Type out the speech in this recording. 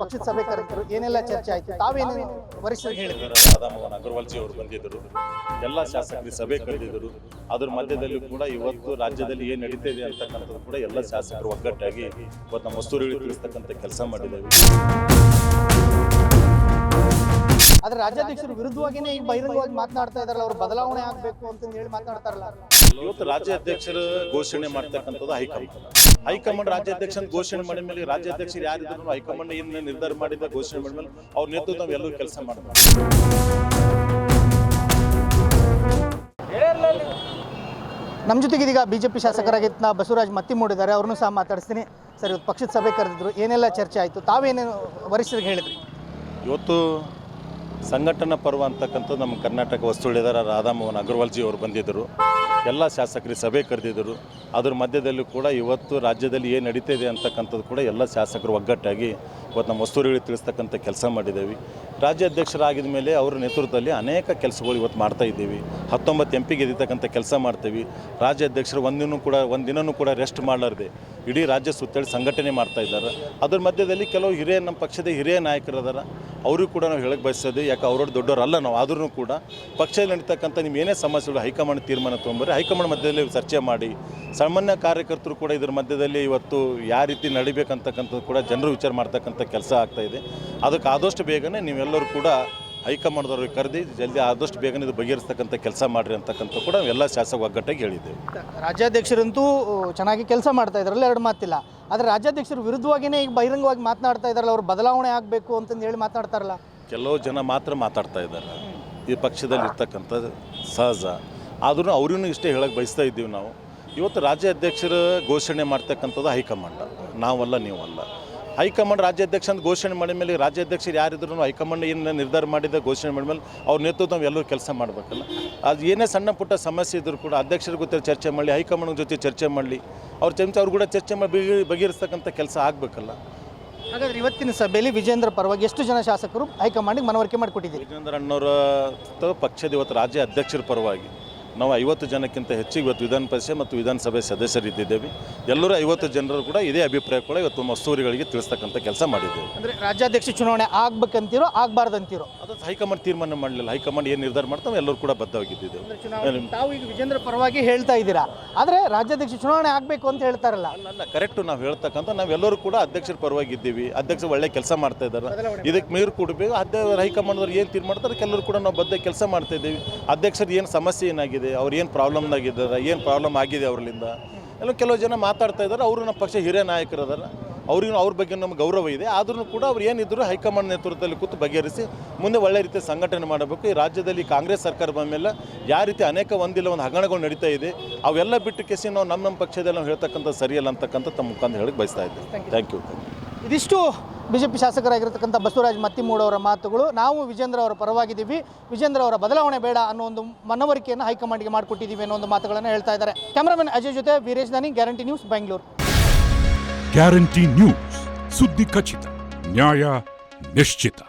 ಪಕ್ಷದ ಸಭೆ ಕರೆದರು ಏನೆಲ್ಲ ಚರ್ಚೆ ಆಯ್ತು ತಾವೇನು ವರಿಷ್ಠರಿಗೆ ಹೇಳಿದ್ರು? ರಾಧಾಮೋಹನ್ ಅಗರ್ವಾಲ್ಜಿ ಅವರು ಬಂದಿದ್ದರು. ಎಲ್ಲ ಶಾಸಕರು ಸಭೆ ಕರೆದಿದ್ದರು. ಅದ್ರ ಮಧ್ಯದಲ್ಲಿ ಕೂಡ ಇವತ್ತು ರಾಜ್ಯದಲ್ಲಿ ಏನು ನಡೀತಾ ಇದೆ ಅಂತಕ್ಕಂಥದ್ದು ಕೂಡ ಎಲ್ಲ ಶಾಸಕರು ಒಗ್ಗಟ್ಟಾಗಿ ಇವತ್ತು ನಮ್ಮ ಮಸ್ತೂರಿಗೆ ತಿಳಿಸ್ತಕ್ಕಂಥ ಕೆಲಸ ಮಾಡಿದ್ದೇವೆ. ಆದ್ರೆ ರಾಜ್ಯಾಧ್ಯಕ್ಷರು ವಿರುದ್ಧವಾಗಿನೇ ಈಗ ಬಹಿರಂಗವಾಗಿ ಮಾತನಾಡ್ತಾ ಇದಾರಲ್ಲ ಅವ್ರು ಬದಲಾವಣೆ ಆಗ್ಬೇಕು ಅಂತ ಹೇಳಿ ಮಾತನಾಡ್ತಾರಲ್ಲ. ಇವತ್ತು ರಾಜ್ಯಾಧ್ಯಕ್ಷರು ಘೋಷಣೆ ಮಾಡ್ತಕ್ಕಂಥದ್ದು ಹೈಕಮಾಂಡ್. ಹೈಕಮಾಂಡ್ ರಾಜ್ಯಾಧ್ಯಕ್ಷ ಘೋಷಣೆ ಮಾಡಿದ ಮೇಲೆ ರಾಜ್ಯಾಧ್ಯಕ್ಷರು ಯಾರಿದ್ರು ಹೈಕಮಾಂಡ್ ಏನು ನಿರ್ಧಾರ ಮಾಡಿದ ಘೋಷಣೆ ಮಾಡಿದ ಮೇಲೆ ಅವ್ರ ನೇತೃತ್ವ ನಾವು ಎಲ್ಲರೂ ಕೆಲಸ ಮಾಡಿದ್ರು ನಮ್ಮ ಜೊತೆಗೆ ಇದೀಗ ಬಿಜೆಪಿ ಶಾಸಕರಾಗಿದ್ದ ಬಸವರಾಜ್ ಮತ್ತಿಮೂಡಿದ್ದಾರೆ ಅವ್ರನ್ನೂ ಸಹ ಮಾತಾಡಿಸ್ತೀನಿ. ಸರ್ ಇವತ್ತು ಪಕ್ಷದ ಸಭೆ ಕರೆದಿದ್ರು. ಏನೆಲ್ಲ ಚರ್ಚೆ ಆಯ್ತು? ತಾವೇನೇನು ವರಿಷ್ಠರಿಗೆ ಹೇಳಿದ್ರಿ? ಇವತ್ತು ಸಂಘಟನಾ ಪರ್ವ ಅಂತಕ್ಕಂಥದ್ದು ನಮ್ಮ ಕರ್ನಾಟಕ ವಸ್ತುಳಿದಾರ ರಾಧಾಮೋಹನ್ ಅಗರ್ವಾಲ್ಜಿ ಅವರು ಬಂದಿದ್ದರು. ಎಲ್ಲ ಶಾಸಕರಿಗೆ ಸಭೆ ಕರೆದಿದ್ದರು. ಅದರ ಮಧ್ಯದಲ್ಲೂ ಕೂಡ ಇವತ್ತು ರಾಜ್ಯದಲ್ಲಿ ಏನು ನಡೀತಿದೆ ಅಂತಕ್ಕಂಥದ್ದು ಕೂಡ ಎಲ್ಲ ಶಾಸಕರು ಒಗ್ಗಟ್ಟಾಗಿ ಇವತ್ತು ನಮ್ಮ ವಸ್ತುಗಳಿಗೆ ತಿಳಿಸ್ತಕ್ಕಂಥ ಕೆಲಸ ಮಾಡಿದ್ದೇವೆ. ರಾಜ್ಯಾಧ್ಯಕ್ಷರಾಗಿದ ಮೇಲೆ ಅವರ ನೇತೃತ್ವದಲ್ಲಿ ಅನೇಕ ಕೆಲಸಗಳು ಇವತ್ತು ಮಾಡ್ತಾ ಇದ್ದೀವಿ. ಹತ್ತೊಂಬತ್ತು ಎಂ ಪಿ ಗೆದ್ದಿರ್ತಕ್ಕಂಥ ಕೆಲಸ ಮಾಡ್ತೀವಿ. ರಾಜ್ಯಾಧ್ಯಕ್ಷರು ಒಂದಿನೂ ಕೂಡ ಒಂದಿನೂ ಕೂಡ ರೆಸ್ಟ್ ಮಾಡಲಾರ್ದೆ. ಇಡೀ ರಾಜ್ಯ ಸುತ್ತಳಿ ಸಂಘಟನೆ ಮಾಡ್ತಾ ಇದ್ದಾರೆ. ಅದ್ರ ಮಧ್ಯದಲ್ಲಿ ಕೆಲವು ಹಿರಿಯ ನಮ್ಮ ಪಕ್ಷದ ಹಿರಿಯ ನಾಯಕರು ಅದಾರ ಅವರಿಗೂ ಕೂಡ ನಾವು ಹೇಳಕ್ಕೆ ಬಯಸೋದು, ಯಾಕೆ ಅವ್ರವ್ರು ದೊಡ್ಡವರಲ್ಲ ನಾವು ಆದ್ರೂ ಕೂಡ ಪಕ್ಷದಲ್ಲಿ ನಡೀತಕ್ಕಂಥ ನಿಮ್ಮ ಏನೇ ಸಮಸ್ಯೆಗಳು ಹೈಕಮಾಂಡ್ ತೀರ್ಮಾನ ತೊಗೊಂಬರ್ರಿ ಹೈಕಮಾಂಡ್ ಮಧ್ಯದಲ್ಲಿ ಚರ್ಚೆ ಮಾಡಿ, ಸಾಮಾನ್ಯ ಕಾರ್ಯಕರ್ತರು ಕೂಡ ಇದ್ರ ಮಧ್ಯದಲ್ಲಿ ಇವತ್ತು ಯಾವ ರೀತಿ ನಡಿಬೇಕಂತಕ್ಕಂಥದ್ದು ಕೂಡ ಜನರು ವಿಚಾರ ಮಾಡ್ತಕ್ಕಂಥ ಕೆಲಸ ಆಗ್ತಾ ಇದೆ. ಅದಕ್ಕೆ ಆದಷ್ಟು ಬೇಗನೆ ನೀವೆಲ್ಲರೂ ಕೂಡ ಹೈಕಮಾಂಡ್ದವ್ರಿಗೆ ಕರೆದಿ ಜಲ್ದಿ ಆದಷ್ಟು ಬೇಗನೆ ಇದು ಬಗೆಹರಿಸ್ತಕ್ಕಂಥ ಕೆಲಸ ಮಾಡಿರಿ ಅಂತಕ್ಕಂಥ ಕೂಡ ಎಲ್ಲ ಶಾಸಕ ಒಗ್ಗಟ್ಟಾಗಿ ಹೇಳಿದ್ದೇವೆ. ರಾಜ್ಯಾಧ್ಯಕ್ಷರಂತೂ ಚೆನ್ನಾಗಿ ಕೆಲಸ ಮಾಡ್ತಾ ಇದ್ರಲ್ಲ ಎರಡು ಮಾತಿಲ್ಲ. ಆದರೆ ರಾಜ್ಯಾಧ್ಯಕ್ಷರು ವಿರುದ್ಧವಾಗಿಯೇ ಈಗ ಬಹಿರಂಗವಾಗಿ ಮಾತನಾಡ್ತಾ ಇದ್ದಾರಲ್ಲ ಅವ್ರು ಬದಲಾವಣೆ ಆಗಬೇಕು ಅಂತಂದು ಹೇಳಿ ಮಾತನಾಡ್ತಾರಲ್ಲ? ಕೆಲವು ಜನ ಮಾತ್ರ ಮಾತಾಡ್ತಾ ಇದ್ದಾರೆ. ಈ ಪಕ್ಷದಲ್ಲಿ ಇರ್ತಕ್ಕಂಥ ಸಹಜ. ಆದ್ರೂ ಅವ್ರಿಗೂ ಇಷ್ಟೇ ಹೇಳಕ್ಕೆ ಬಯಸ್ತಾ ಇದ್ದೀವಿ ನಾವು. ಇವತ್ತು ರಾಜ್ಯ ಅಧ್ಯಕ್ಷರು ಘೋಷಣೆ ಮಾಡ್ತಕ್ಕಂಥದ್ದು ಹೈಕಮಾಂಡ್. ನಾವಲ್ಲ ನೀವಲ್ಲ. ಹೈಕಮಾಂಡ್ ರಾಜ್ಯಾಧ್ಯಕ್ಷ ಅಂತ ಘೋಷಣೆ ಮಾಡಿದ ಮೇಲೆ ರಾಜ್ಯಾಧ್ಯಕ್ಷರು ಯಾರಿದ್ರು ಹೈಕಮಾಂಡ್ ಏನು ನಿರ್ಧಾರ ಮಾಡಿದ ಘೋಷಣೆ ಮಾಡಿದ್ಮೇಲೆ ಅವ್ರ ನೇತೃತ್ವ ನಾವು ಎಲ್ಲರೂ ಕೆಲಸ ಮಾಡಬೇಕಲ್ಲ. ಅದು ಏನೇ ಸಣ್ಣ ಪುಟ್ಟ ಸಮಸ್ಯೆ ಇದ್ದರೂ ಕೂಡ ಅಧ್ಯಕ್ಷರ ಜೊತೆ ಚರ್ಚೆ ಮಾಡಲಿ ಹೈಕಮಾಂಡ್ ಜೊತೆ ಚರ್ಚೆ ಮಾಡಲಿ ಅವ್ರ ಚಮಚ ಅವ್ರು ಕೂಡ ಚರ್ಚೆ ಮಾಡಿ ಬಗೆ- ಬಗೆಹರಿಸ್ತಕ್ಕಂಥ ಕೆಲಸ ಆಗಬೇಕಲ್ಲ. ಹಾಗಾದ್ರೆ ಇವತ್ತಿನ ಸಭೆಯಲ್ಲಿ ವಿಜೇಂದ್ರ ಪರವಾಗಿ ಎಷ್ಟು ಜನ ಶಾಸಕರು ಹೈಕಮಾಂಡಿಗೆ ಮನವರಿಕೆ ಮಾಡಿಕೊಟ್ಟಿದ್ದೀರಿ? ವಿಜೇಂದ್ರ ಅಣ್ಣವರ ಪಕ್ಷದ ಇವತ್ತು ರಾಜ್ಯ ಅಧ್ಯಕ್ಷರ ಪರವಾಗಿ. ನಾವು ಐವತ್ತು ಜನಕ್ಕಿಂತ ಹೆಚ್ಚಿಗೆ ಇವತ್ತು ವಿಧಾನ ಪರಿಷತ್ ಮತ್ತು ವಿಧಾನಸಭೆ ಸದಸ್ಯರಿದ್ದೇವೆ ಎಲ್ಲರೂ ಐವತ್ತು ಜನರು ಕೂಡ ಇದೇ ಅಭಿಪ್ರಾಯ ಕೂಡ ಇವತ್ತು ಮಸ್ತೂರಿಗಳಿಗೆ ತಿಳಿಸ್ತಕ್ಕಂಥ ಕೆಲಸ ಮಾಡಿದ್ದೇವೆ. ಅಂದರೆ ರಾಜ್ಯಾಧ್ಯಕ್ಷ ಚುನಾವಣೆ ಆಗ್ಬೇಕಂತೀರೋ ಆಗಬಾರ್ದಂತಿರೋ? ಅದು ಹೈಕಮಾಂಡ್ ತೀರ್ಮಾನ ಮಾಡಲಿಲ್ಲ. ಹೈಕಮಾಂಡ್ ಏನು ನಿರ್ಧಾರ ಮಾಡ್ತಾವೆ ಎಲ್ಲರೂ ಕೂಡ ಬದ್ಧವಾಗಿದ್ದೇವೆ. ತಾವು ಈಗ ವಿಜೇಂದ್ರ ಪರವಾಗಿ ಹೇಳ್ತಾ ಇದ್ದೀರಾ? ಆದರೆ ರಾಜ್ಯಾಧ್ಯಕ್ಷ ಚುನಾವಣೆ ಆಗಬೇಕು ಅಂತ ಹೇಳ್ತಾರಲ್ಲ. ಅಲ್ಲ ಕರೆಕ್ಟು ನಾವು ಹೇಳ್ತಕ್ಕಂಥ ನಾವೆಲ್ಲರೂ ಕೂಡ ಅಧ್ಯಕ್ಷರ ಪರವಾಗಿ ಇದ್ದೀವಿ ಅಧ್ಯಕ್ಷರು ಒಳ್ಳೆ ಕೆಲಸ ಮಾಡ್ತಾ ಇದ್ದಾರೆ. ಇದಕ್ಕೆ ಮೀರು ಕೊಡಬೇಕು. ಅಧ್ಯ ಹೈಕಮಾಂಡ್ದವ್ರು ಏನು ತೀರ್ಮಾನ ಮಾಡ್ತಾರೆ ಎಲ್ಲರೂ ಕೂಡ ನಾವು ಬದ್ಧ ಕೆಲಸ ಮಾಡ್ತಾ ಇದ್ದೀವಿ. ಅಧ್ಯಕ್ಷರು ಏನು ಸಮಸ್ಯೆ ಏನಾಗಿದೆ? ಅವ್ರು ಏನು ಪ್ರಾಬ್ಲಮ್ನಾಗಿದ್ದಾರೆ ಏನು ಪ್ರಾಬ್ಲಮ್ ಆಗಿದೆ ಅವ್ರಲ್ಲಿಂದ ಎಲ್ಲ ಕೆಲವು ಜನ ಮಾತಾಡ್ತಾ ಇದ್ದಾರೆ ಅವರು ನಮ್ಮ ಪಕ್ಷ ಹಿರಿಯ ನಾಯಕರು ಅದಾರ ಅವ್ರಿಗೂ ಅವ್ರ ಬಗ್ಗೆ ನಮ್ಗೆ ಗೌರವ ಇದೆ. ಆದ್ರೂ ಕೂಡ ಅವ್ರು ಏನಿದ್ರು ಹೈಕಮಾಂಡ್ ನೇತೃತ್ವದಲ್ಲಿ ಕೂತು ಬಗೆಹರಿಸಿ ಮುಂದೆ ಒಳ್ಳೆ ರೀತಿ ಸಂಘಟನೆ ಮಾಡಬೇಕು. ಈ ರಾಜ್ಯದಲ್ಲಿ ಕಾಂಗ್ರೆಸ್ ಸರ್ಕಾರ ಬಂದ ಮೇಲೆ ಯಾವ ರೀತಿ ಅನೇಕ ಒಂದಿಲ್ಲ ಒಂದು ಹಗರಣಗಳು ನಡೀತಾ ಇದೆ ಅವೆಲ್ಲ ಬಿಟ್ಟು ಕೆಸಿ ನಾವು ನಮ್ಮ ನಮ್ಮ ಪಕ್ಷದಲ್ಲಿ ನಾವು ಹೇಳ್ತಕ್ಕಂಥ ಸರಿಯಲ್ಲ ಅಂತಕ್ಕಂಥ ತಮ್ಮ ಮುಖಾಂತರ ಹೇಳಕ್ಕೆ ಬಯಸ್ತಾ ಇದ್ದೀವಿ ಥ್ಯಾಂಕ್ ಯು. ಇದಿಷ್ಟು ಬಿಜೆಪಿ ಶಾಸಕರಾಗಿರ್ತಕ್ಕಂಥ ಬಸವರಾಜ್ ಮತ್ತಿಮೂಡ್ ಅವರ ಮಾತುಗಳು, ನಾವು ವಿಜೇಂದ್ರ ಅವರ ಪರವಾಗಿದ್ದೀವಿ. ವಿಜೇಂದ್ರ ಅವರ ಬದಲಾವಣೆ ಬೇಡ ಅನ್ನೋ ಒಂದು ಮನವರಿಕೆಯನ್ನು ಹೈಕಮಾಂಡ್ಗೆ ಮಾಡಿಕೊಟ್ಟಿದ್ದೀವಿ ಅನ್ನೋ ಒಂದು ಮಾತುಗಳನ್ನು ಹೇಳ್ತಾ ಇದ್ದಾರೆ. ಕ್ಯಾಮರಾಮನ್ ಅಜಯ್ ಜೊತೆ Veeresh Nani, guarantee news Bengaluru. Guarantee news, ಸುದ್ದಿ ಖಚಿತ, ನ್ಯಾಯ ನಿಶ್ಚಿತ.